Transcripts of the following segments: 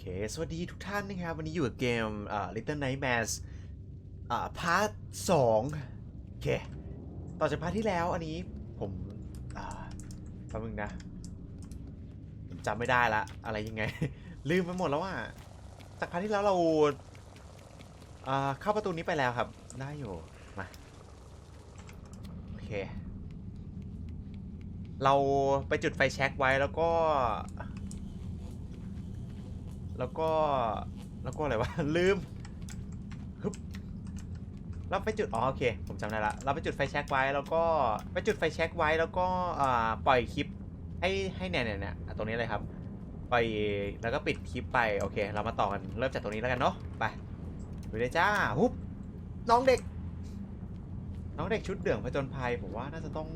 เค สวัสดีทุกท่านนะครับ วันนี้อยู่กับเกมอ่า Little Nightmares อ่า พาร์ทสองโอเค ต่อจากพาร์ทที่แล้วอันนี้ผมอ่าแป๊บนึงนะผมจำไม่ได้ละ อะไรยังไง ลืมไปหมดแล้วอะจากพาร์ทที่แล้วเราอ่าเข้าประตูนี้ไปแล้วครับ ได้อยู่ มา โอเค เราไปจุดไฟแช็กไว้แล้วก็ แล้วก็แล้วก็อะไรวะ ลืมฮึบเราไปจุด อ๋อ โอเค ผมจำได้ละ เราไปจุดไฟแช็กไว้ แล้วก็ไปจุดไฟแช็กไว้ แล้วก็ปล่อยคลิปให้ให้เนี่ยเนี่ยเนี่ยอะตรงนี้เลยครับ ปล่อยแล้วก็ปิดคลิปไป โอเค เรามาต่อกัน เริ่มจากตรงนี้แล้วกันเนาะ ไปไปเลยจ้าฮุบน้องเด็ก น้องเด็กชุดเหลืองผจญภัย ผมว่าน่าจะต้อง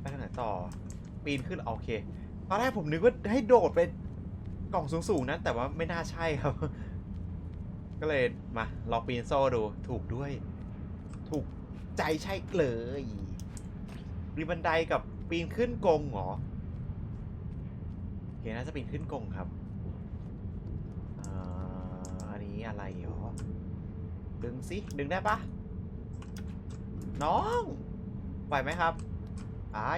ไปทางไหนต่อ ปีนขึ้น โอเค ตอนแรกผมนึกว่าให้โดดไป กล่องสูงๆนะแต่ว่าไม่น่าใช่ครับ ก็เลยมาลองปีนโซ่ดูถูกด้วย ถูกใจใช่เลยมีบันไดกับปีนขึ้นกงเหรอโอเคน่าจะปีนขึ้นกงครับอันนี้อะไรเหรอดึงสิดึงได้ปะน้องไหวไหมครับไอ้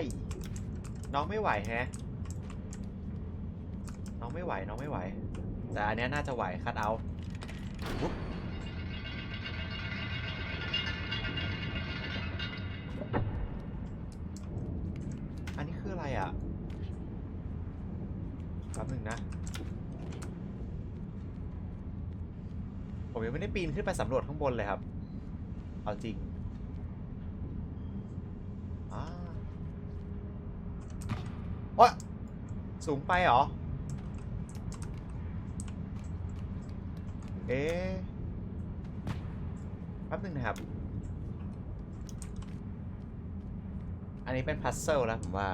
น้องไม่ไหวแฮะ น้องไม่ไหว น้องไม่ไหว แต่อันนี้น่าจะไหว คัดเอาอันนี้คืออะไรอะแป๊บหนึ่งนะ ผมยังไม่ได้ปีนขึ้นไปสำรวจข้างบนเลยครับ เอาจริงอ่าโอ๊ยสูงไปเหรอ เอ๊ะแป๊บนึงนะครับ อันนี้เป็นพัซเซิลแล้วผมว่า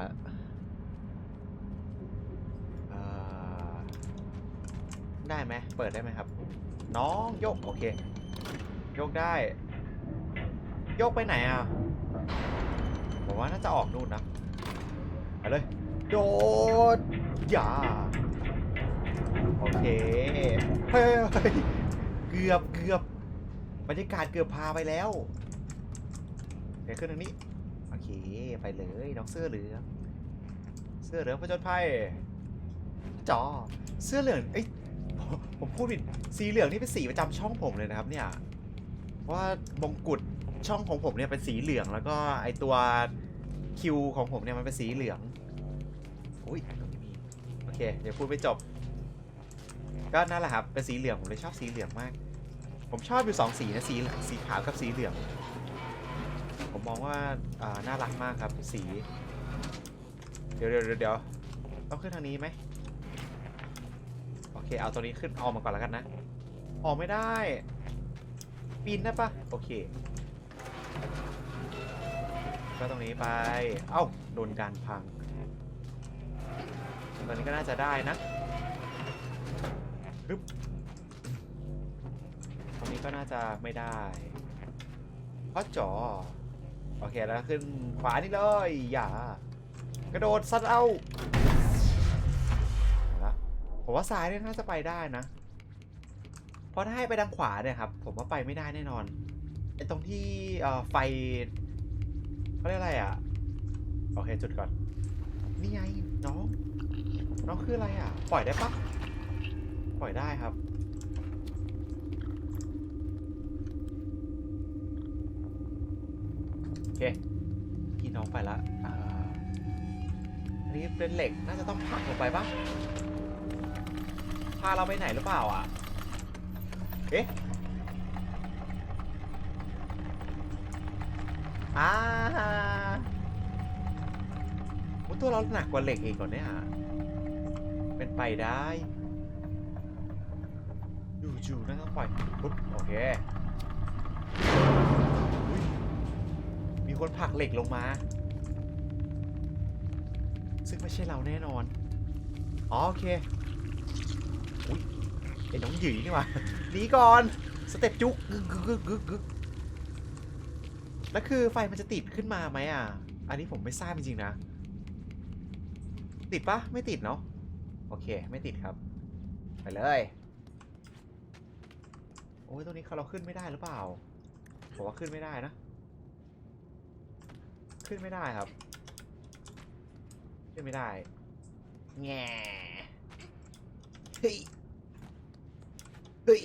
ได้ไหมเปิดได้ไหมครับ น้องโยก โอเค โยกได้ โยกไปไหนอะผมว่าน่าจะออกนู่นนะไปเลย โดดอย่า โอเค เฮ้ย เกือบเกือบบรรยากาศเกือบพาไปแล้วเดี๋ยวขึ้นทางนี้ โอเค ไปเลยน้องเสื้อเหลือง เสื้อเหลืองผจญภัยจอ เสื้อเหลืองเอ้ยผมพูดผิด สีเหลืองนี่เป็นสีประจำช่องผมเลยนะครับเนี่ย ว่ามงกุฎช่องของผมเนี่ยเป็นสีเหลือง แล้วก็ไอตัวคิวของผมเนี่ยมันเป็นสีเหลือง อุ้ยตรงนี้มี โอเค เดี๋ยวพูดไปจบ ก็นั่นแหละครับเป็นสีเหลืองผมเลยชอบสีเหลืองมาก ผมชอบอยู่สองสีนะสีสีขาวกับสีเหลือง ผมมองว่าอ่าน่ารักมากครับสีเดี๋ยวเดี๋ยวเดี๋ยวเดี๋ยวต้องขึ้นทางนี้ไหมโอเคเอาตัวนี้ขึ้นออกมาก่อนแล้วกันนะออกไม่ได้ปีนได้ปะโอเค ก็ตรงนี้ไป เอ้าโดนการพัง ตอนนี้ก็น่าจะได้นะ ปึ๊บตรงนี้ก็น่าจะไม่ได้เพราะจอโอเคแล้วขึ้นขวานี่เลยอย่ากระโดดซัดเอาละผมว่าซ้ายเนี่ยน่าจะไปได้นะเพราะถ้าให้ไปทางขวาเนี่ยครับ ผมว่าไปไม่ได้แน่นอนไอ้ตรงที่ไฟเขาเรียกอะไรอะโอเคจุดก่อนนี่ไงน้อง น้องคืออะไรอะ ปล่อยได้ปะ ปล่อยได้ครับ โอเคพี่น้องไปละอ่าอันนี้เป็นเหล็กน่าจะต้องผลักลงไปปะพาเราไปไหนหรือเปล่าอะ เอ๊ะอ่าตัวเราหนักกว่าเหล็กอีกก่อนเนี่ยเป็นไปได้ อยู่ๆนั่นต้องปล่อยปุ๊บโอเคมีคนผลักเหล็กลงมา ซึ่งไม่ใช่เราแน่นอน อ๋อโอเค อุ้ยไอ้น้องหยีนี่หว่าหนีก่อน สเต็ปจุกกึกกึกกึกกึกแล้วคือไฟมันจะติดขึ้นมาไหมอะ อันนี้ผมไม่ทราบจริงๆนะ ติดปะไม่ติดเนาะ โอเค ไม่ติดครับ ไปเลย อ้ยตรงนี้เราขึ้นไม่ได้หรือเปล่าผมว่าขึ้นไม่ได้นะ ขึ้นไม่ได้ครับ ขึ้นไม่ได้แง่เฮ้ยเฮ้ย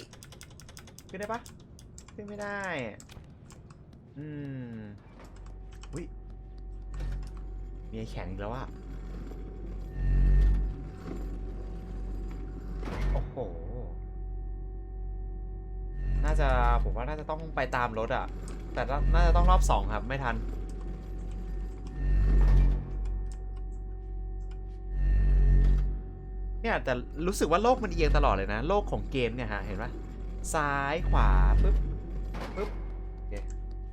ขึ้นได้ปะขึ้นไม่ได้ อืมวิมีแข็งอีกแล้วอะโอ้โห น่าจะผมว่าน่าจะต้องไปตามรถอะแต่น่าน่าจะต้องรอบสองครับ ไม่ทัน เนี่ยแต่รู้สึกว่าโลกมันเอียงตลอดเลยนะ โลกของเกมเนี่ยฮะเห็นไหมซ้ายขวาปึ๊บปึ๊บโอเค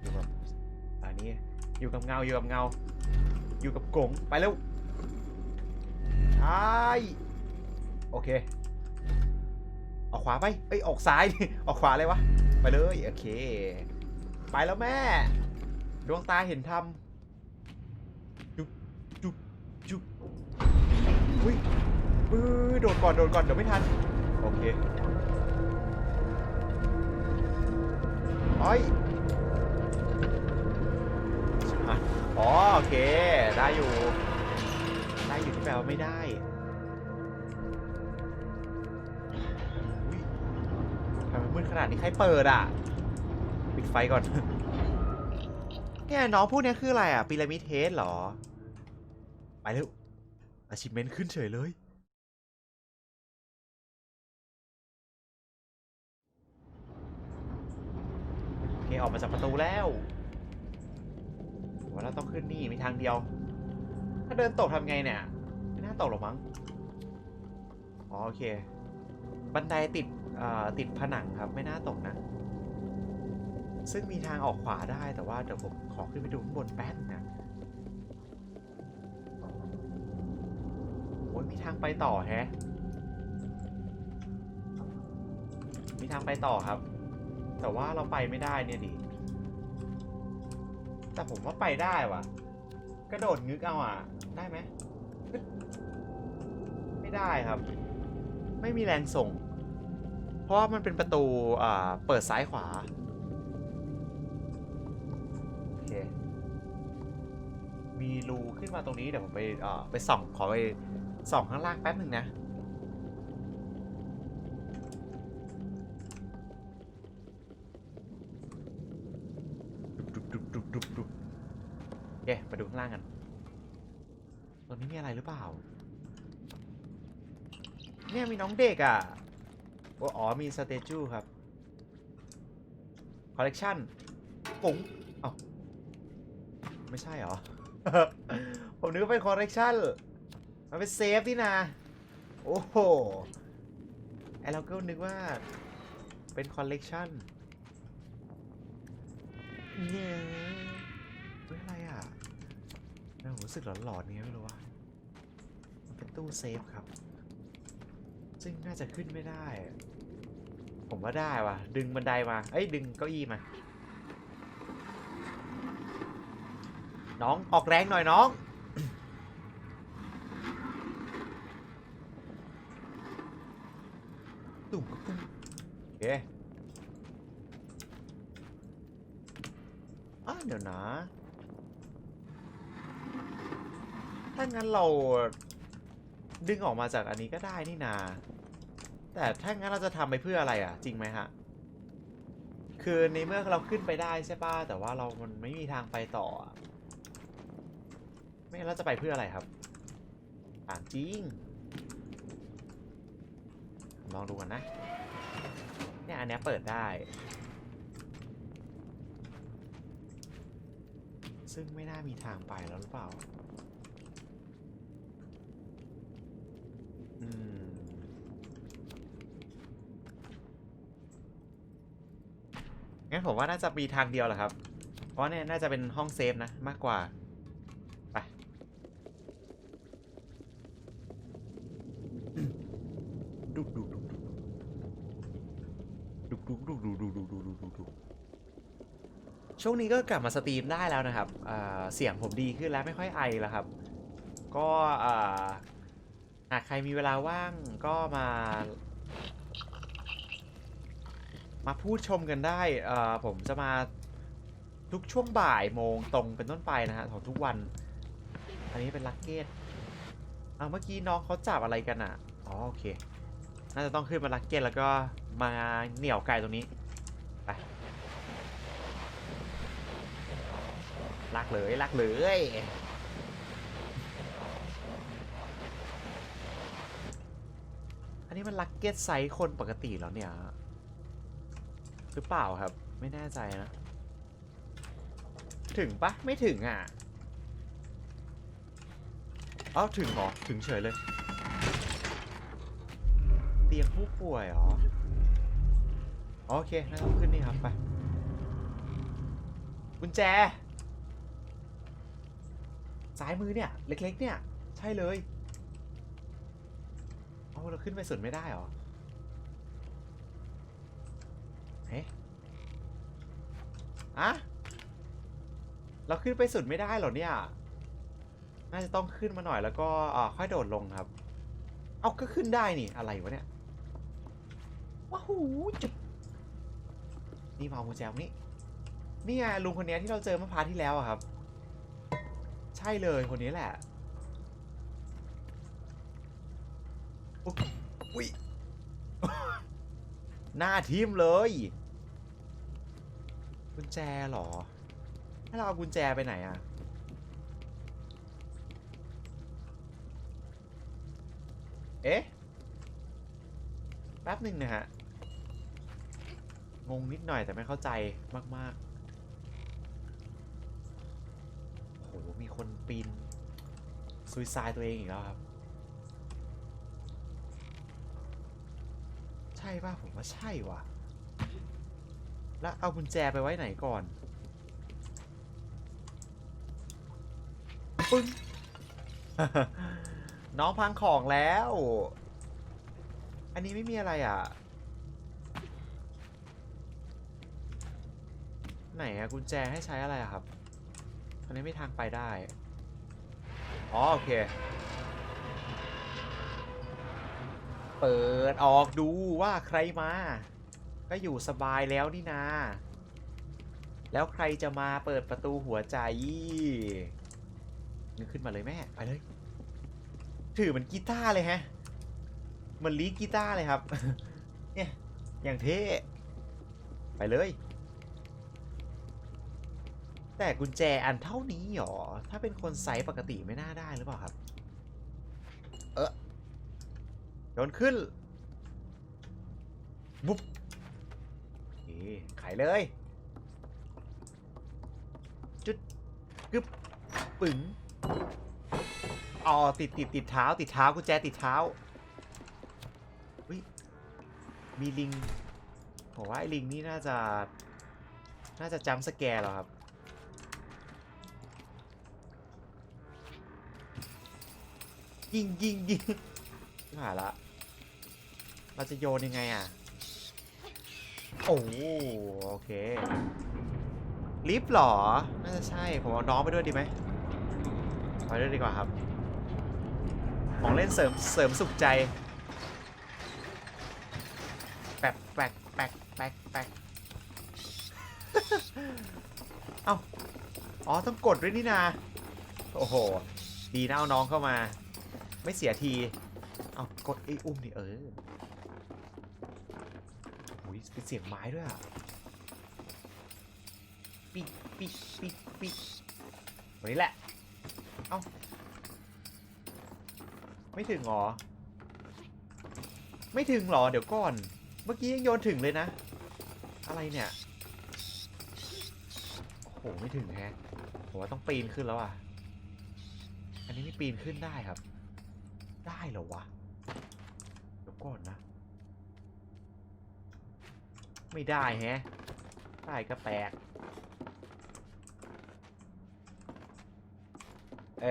อยู่กับอันนี้อยู่กับเงาอยู่กับเงา อยู่กับกงไปเร็วใช่โอเค ออกขวาไปเอ้ยออกซ้ายดิออกขวาเลยวะไปเลยโอเคไปแล้วแม่ ดวงตาเห็นธรรมจุ๊บจุ๊บจุ๊บอุ้ยปื้อโดดก่อนโดดก่อนเดี๋ยวไม่ทันโอเคอ้ยชิบหายอ๋อโอเค ได้อยู่ ได้อยู่ที่แปลว่าไม่ได้ มืดขนาดนี้ใครเปิดอะ ปิดไฟก่อน เนี่ยน้องพูดเนี่ยคืออะไรอะพีระมิดเทสเหรอ ไปเร็ว achievement ขึ้นเฉยเลย โอเค ออกมาจากประตูแล้วว่าเราต้องขึ้นนี่ มีทางเดียว ถ้าเดินตกทำไงเนี่ย ไม่น่าตกหรอกมั้ง อ๋อ โอเค บันไดติด ติดผนังครับไม่น่าตกนะ ซึ่งมีทางออกขวาได้แต่ว่าเดี๋ยวผมขอขึ้นไปดูข้างบนแป๊บนะโอ้ยมีทางไปต่อแฮะมีทางไปต่อครับ แต่ว่าเราไปไม่ได้เนี่ยดิแต่ผมว่าไปได้ว่ะ กระโดดงึกเอาอะ ได้ไหมไม่ได้ครับ ไม่มีแรงส่ง ราะว่ามันเป็นประตูอ่าเปิดซ้ายขวา โอเค มีรูขึ้นมาตรงนี้เดี๋ยวผมไปอ่อไปส่องขอไปส่องข้างล่างแป๊บหนึ่งนะดุบดุบดุบดุบดุบโอเคไปดูข้างล่างกัน ตรงนี้มีอะไรหรือเปล่า เนี่ยมีน้องเด็กอะว่า อ๋อมีสเตจูครับคอลเลกชันปุ๋งเอ้าไม่ใช่เหรอ ผมนึกว่าเป็นคอลเลกชันมันเป็นเซฟนี่นะโอ้โหไอเราก็นึกว่าเป็นคอลเลกชันเนี่ยเฮ้ยอะไรอะเรารู้สึกหลอนๆนี้ไม่รู้ว่ามันเป็นตู้เซฟครับ ซึ่งน่าจะขึ้นไม่ได้ ผมว่าได้ว่ะ ดึงบันไดมา เอ้ยดึงเก้าอี้มา น้องออกแรงหน่อยน้อง ตุ่มกระปุ้มโอเคอะเดี๋ยวนะ ถ้างั้นเราดึงออกมาจากอันนี้ก็ได้นี่นา แต่ถ้างั้นเราจะทำไปเพื่ออะไรอะ จริงไหมฮะ คือในเมื่อเราขึ้นไปได้ใช่ป่ะแต่ว่าเรามันไม่มีทางไปต่อ ไม่งั้นเราจะไปเพื่ออะไรครับถามจริง ลองดูกันนะ เนี่ยอันนี้เปิดได้ ซึ่งไม่น่ามีทางไปแล้วหรือเปล่า อืม งั้น ผมว่าน่าจะมีทางเดียวแหละครับ เพราะเนี่ยน่าจะเป็นห้องเซฟนะมากกว่า ไป ดุกดุกดุกดุกดุกดุกดุกดุกดุกดุกดุกดุกดุกช่วงนี้ก็กลับมาสตรีมได้แล้วนะครับ เสียงผมดีขึ้นแล้วไม่ค่อยไอแล้วครับ ก็หากใครมีเวลาว่างก็มา มาพูดชมกันได้เอ่อผมจะมาทุกช่วงบ่ายโมงตรงเป็นต้นไปนะฮะของทุกวัน อันนี้เป็นลักเก็ตเอาเมื่อกี้น้องเขาจับอะไรกันอะอ๋อโอเค น่าจะต้องขึ้นมาลักเก็ตแล้วก็มาเหนี่ยวไก่ตรงนี้ไปลากเลยลากเลยอันนี้มันลักเก็ตไซส์คนปกติแล้วเนี่ย หรือเปล่าครับ ไม่แน่ใจนะ ถึงปะไม่ถึงอะเอ้าถึงเหรอ ถึงเฉยเลย เตียงผู้ป่วยเหรอ โอเคงั้นต้องขึ้นนี่ครับไปกุญแจซ้ายมือเนี่ย เล็ก ๆ เนี่ย ใช่เลย เอาเราขึ้นไปสุดไม่ได้เหรอ เฮ้ อะเราขึ้นไปสุดไม่ได้หรอเนี่ย น่าจะต้องขึ้นมาหน่อยแล้วก็อ่าค่อยโดดลงครับ เอาก็ขึ้นได้นี่อะไรวะเนี่ย ว้าหูจุดนี่มาเอากุญแจตรงนี้นี่ไงลุงคนนี้ที่เราเจอเมื่อพาร์ทที่แล้วอะครับ ใช่เลยคนนี้แหละอุ๊ยอุ้ยหน้าทิมเลย กุญแจหรอให้เราเอากุญแจไปไหนอะเอ๊ะ แป๊บหนึ่งนะฮะ งงนิดหน่อยแต่ไม่เข้าใจมากๆ โอ้โห มีคนปีนซุยซายตัวเองอีกแล้วครับ ใช่ป่ะ ผมว่าใช่ว่ะ แล้วเอากุญแจไปไว้ไหนก่อน ปึ้ง น้องพังของแล้ว อันนี้ไม่มีอะไรอะ ไหนอะกุญแจให้ใช้อะไรอะครับ อันนี้ไม่ทางไปได้ อ๋อโอเค เปิดออกดูว่าใครมา ก็อยู่สบายแล้วนี่นา แล้วใครจะมาเปิดประตูหัวใจนึกขึ้นมาเลยแม่ ไปเลย ถือเหมันกีตาร์เลยฮะเหมันลีกีตาร์เลยครับ เนี่ย อย่างเท่ ไปเลย แต่กุญแจอันเท่านี้หรอ ถ้าเป็นคนไซส์ปกติไม่น่าได้หรือเปล่าครับ เออโยนขึ้น บุ๊บ ไขเลย จุดกึบปึ๋งอ๋อติดติดติดเท้า ติดเท้ากุญแจติดเท้าอุ้ยมีลิงผมว่าไอ้ลิงนี่น่าจะ น่าจะจำสแกร์เหรอครับ ยิงยิงยิงหายละ เราจะโยนยังไงอะ โอ้โอเคลิฟต์เหรอ น่าจะใช่ ผมเอาน้องไปด้วยดีไหมไปด้วยดีกว่าครับ ของเล่นเสริมเสริมสุขใจแปกแปกแปกแปกแปกเอ้า อ๋อ ต้องกดด้วยนี่นา โอ้โห ดีนะเอาน้องเข้ามา ไม่เสียที เอากดไอ้อุ้มดิเออ เป็นเสียงไม้ด้วยอะปิกปิกปิกปิกวันนี้แหละ เอ้า ไม่ถึงหรอ ไม่ถึงหรอ เดี๋ยวก่อน เมื่อกี้ยังโยนถึงเลยนะ อะไรเนี่ย โอ้โห ไม่ถึงแฮะผมว่าต้องปีนขึ้นแล้วอะ อันนี้ไม่ปีนขึ้นได้ครับ ได้เหรอวะ เดี๋ยวก่อนนะ ไม่ได้แฮะได้ก็แปลก เอ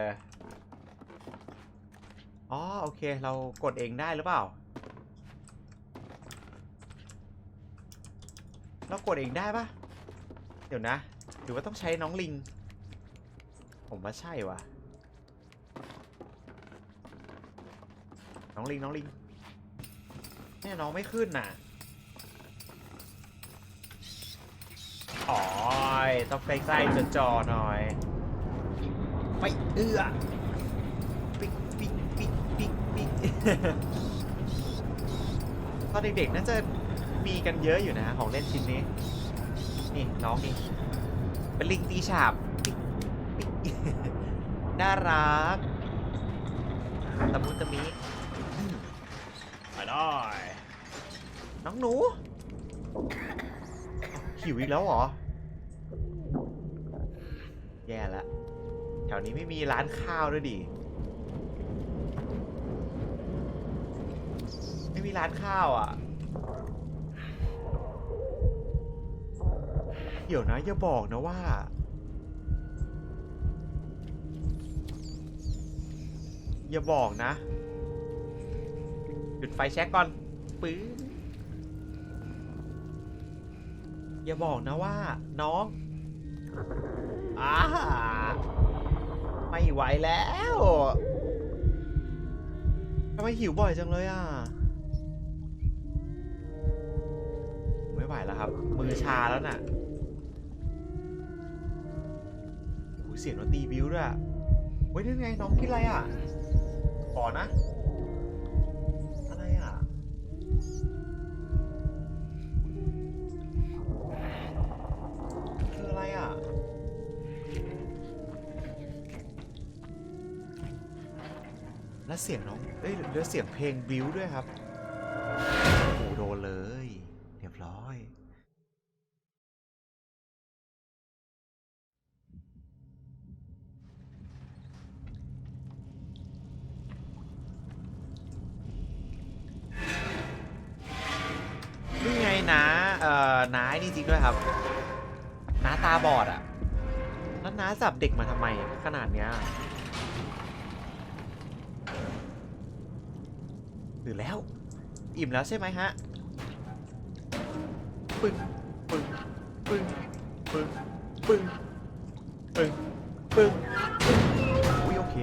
ออ๋อโอเค เรากดเองได้หรือเปล่า เรากดเองได้ปะเดี๋ยวนะหรือว่าต้องใช้น้องลิง ผมว่าใช่วะน้องลิงน้องลิงแม่น้องไม่ขึ้นน่ะ อ๋อยต้องใกล้ๆจะจอๆหน่อยไม่เอื้อปิ๊กปิ๊กปิ๊กปิ๊กปิ๊ก ตอนเด็กๆน่าจะมีกันเยอะอยู่นะของเล่นชิ้นนี้ นี่น้องนี่เป็นลิงตีฉาบปิ๊กปิ๊ก น่ารักตะมุตะมิอืมไปได้น้องหนู หิวอีกแล้วเหรอ แย่ละ แถวนี้ไม่มีร้านข้าวด้วยดิ ไม่มีร้านข้าวอะ เดี๋ยวนะอย่าบอกนะว่า อย่าบอกนะ จุดไฟแช็กก่อนปื้ออย่าบอกนะว่า น้อง อาไม่ไหวแล้วทำไมหิวบ่อยจังเลยอะ ไม่ไหวแล้วครับ มือชาแล้วน่ะเสียงดนตรีบิวด้วยอะเฮ้ยนั่นไงน้องกินอะไรอะขอนะ และเสียงน้องเอ้ยแล้วเสียงเพลงบิวด้วยครับโอ้โหโดนเลย เรียบร้อย นี่ไงนะเอ่อน้านี่จริงด้วยครับน้าตาบอดอะแล้วน้าจับเด็กมาทำไมขนาดเนี้ยหรือแล้ว อิ่มแล้วใช่ไหมฮะ ปึ้ง ปึ้ง ปึ้ง ปึ้ง ปึ้ง ปึ้ง ปึ้งอุ้ยโอเค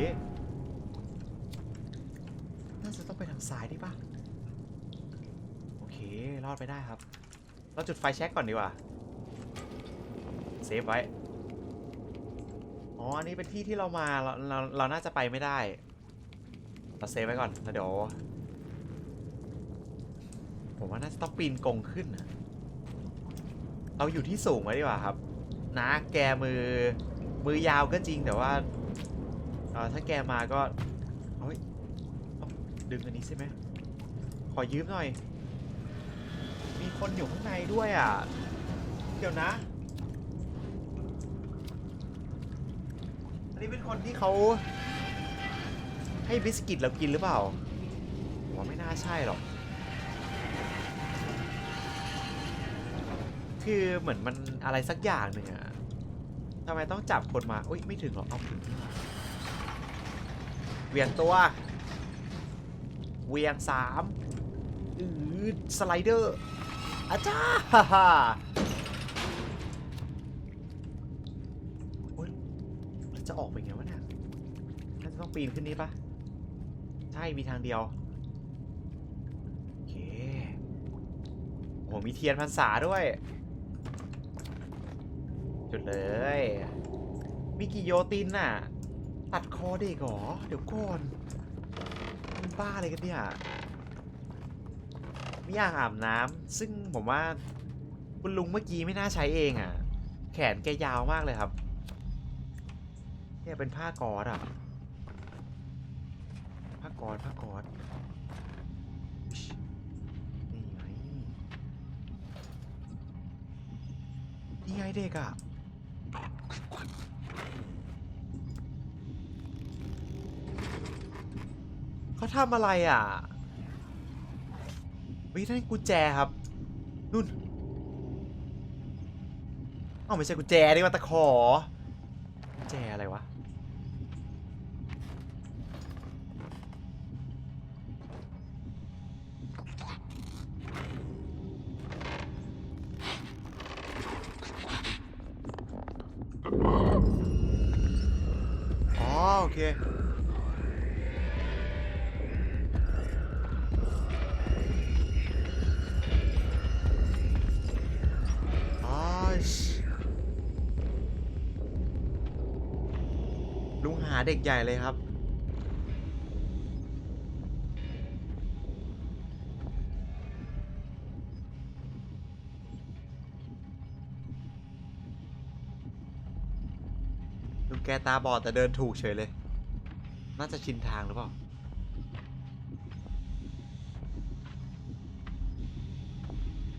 น่าจะต้องไปทางซ้ายดิป่ะ โอเค รอดไปได้ครับ เราจุดไฟแช็กก่อนดีกว่า เซฟไว้ อ๋อ อันนี้เป็นที่ที่เรามา เรา เรา เราน่าจะไปไม่ได้ เราเซฟไว้ก่อนแล้วเดี๋ยว ผมว่าน่าจะต้องปีนกงขึ้นนะเราอยู่ที่สูงไว้ดีกว่าครับ นะแกมือ มือยาวก็จริงแต่ว่าถ้าแกมาก็เฮ้ยดึงอันนี้ใช่ไหมขอยืมหน่อย มีคนอยู่ข้างในด้วยอะ เดี๋ยวนะ อันนี้เป็นคนที่เขาให้บิสกิตเรากินหรือเปล่าผมว่าไม่น่าใช่หรอก คือเหมือนมันอะไรสักอย่างหนึ่งอะทำไมต้องจับคนมาอุ้ยไม่ถึงหรอกเอาถึงนี่หว่าเวียงตัว เวียงสามอืดสไลเดอร์อาจ้าฮ่าฮ่าโอ๊ยแล้วจะออกไปไงวะเนี่ยน่าจะต้องปีนขึ้นนี้ปะใช่ มีทางเดียวโอเคโหมีเทียนพรรษาด้วย จุดเลย มีกี่โยตินน่ะ ตัดคอเด็กเหรอ เดี๋ยวก่อนมันบ้าอะไรกันเนี่ยมีอ่างอาบน้ำซึ่งผมว่าคุณลุงเมื่อกี้ไม่น่าใช้เองอะ แขนแกยาวมากเลยครับ เนี่ยเป็นผ้ากอดอะ ผ้ากอดผ้ากอดนี่ไงนี่ไงเด็กอะ เขาทำอะไรอะเฮ้ยนั่นกุญแจครับนู่นเอ้าไม่ใช่กุญแจนี่ว่าตะขอกุญแจอะไรวะ ลุงหาเด็กใหญ่เลยครับ ลุงแกตาบอดแต่เดินถูกเฉยเลย น่าจะชินทางหรือเปล่า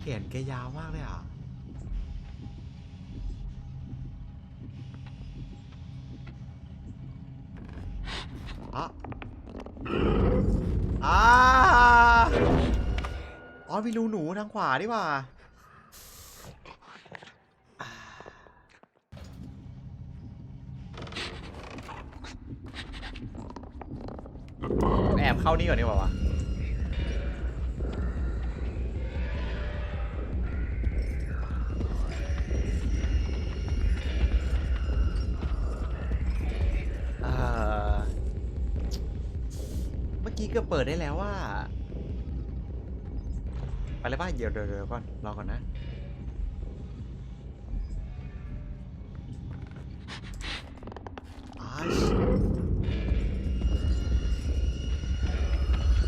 แขนแกยาวมากเลยอะ อะอ่าอ๋อมีรูหนูทางขวาดีกว่าอ่าแอบเข้านี่ก่อนดีกว่าวะ ดได้แล้วว่าไปเลยป่ะเดี๋ยวเดี๋ยวเดี๋ยวก่อน รอก่อนนะอา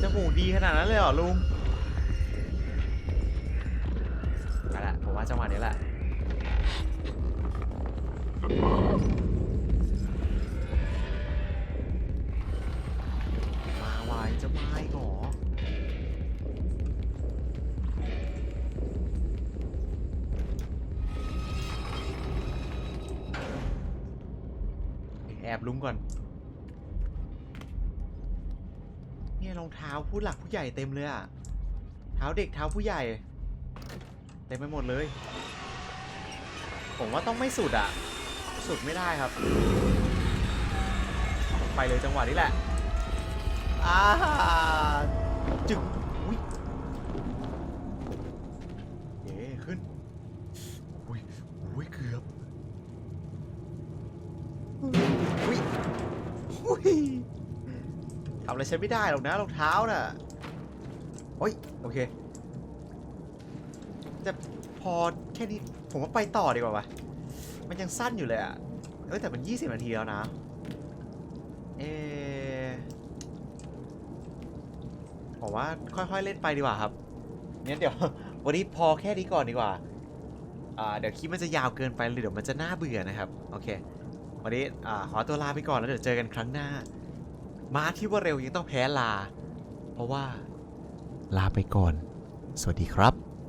ชจมูดีขนาดนั้นเลยเหรอลุงไปละผมว่าจังหวะนี้แหละ เท้าผู้หลักผู้ใหญ่เต็มเลยอะเท้าเด็กเท้าผู้ใหญ่เต็มไปหมดเลย ผมว่าต้องไม่สุดอะสุดไม่ได้ครับ ไปเลยจังหวะนี้แหละอ่าจึงำอะไรใช้ไม่ได้หรอกนะรองเท้าน่ะโอ้ยโอเคจะพอแค่นี้ผมว่าไปต่อดีกว่าวะมันยังสั้นอยู่เลยอะเอ้ยแต่มัน 20 นาทีแล้วนะ เออผมว่าค่อยๆเล่นไปดีกว่าครับงั้นเดี๋ยว วันนี้พอแค่นี้ก่อนดีกว่า อ่า เดี๋ยวคลิปมันจะยาวเกินไปเลยเดี๋ยวมันจะน่าเบื่อนะครับ โอเค วันนี้อ่าขอตัวลาไปก่อนแล้วเดี๋ยวเจอกันครั้งหน้า มาที่ว่าเร็วยังต้องแพ้ลา เพราะว่า ลาไปก่อน สวัสดีครับ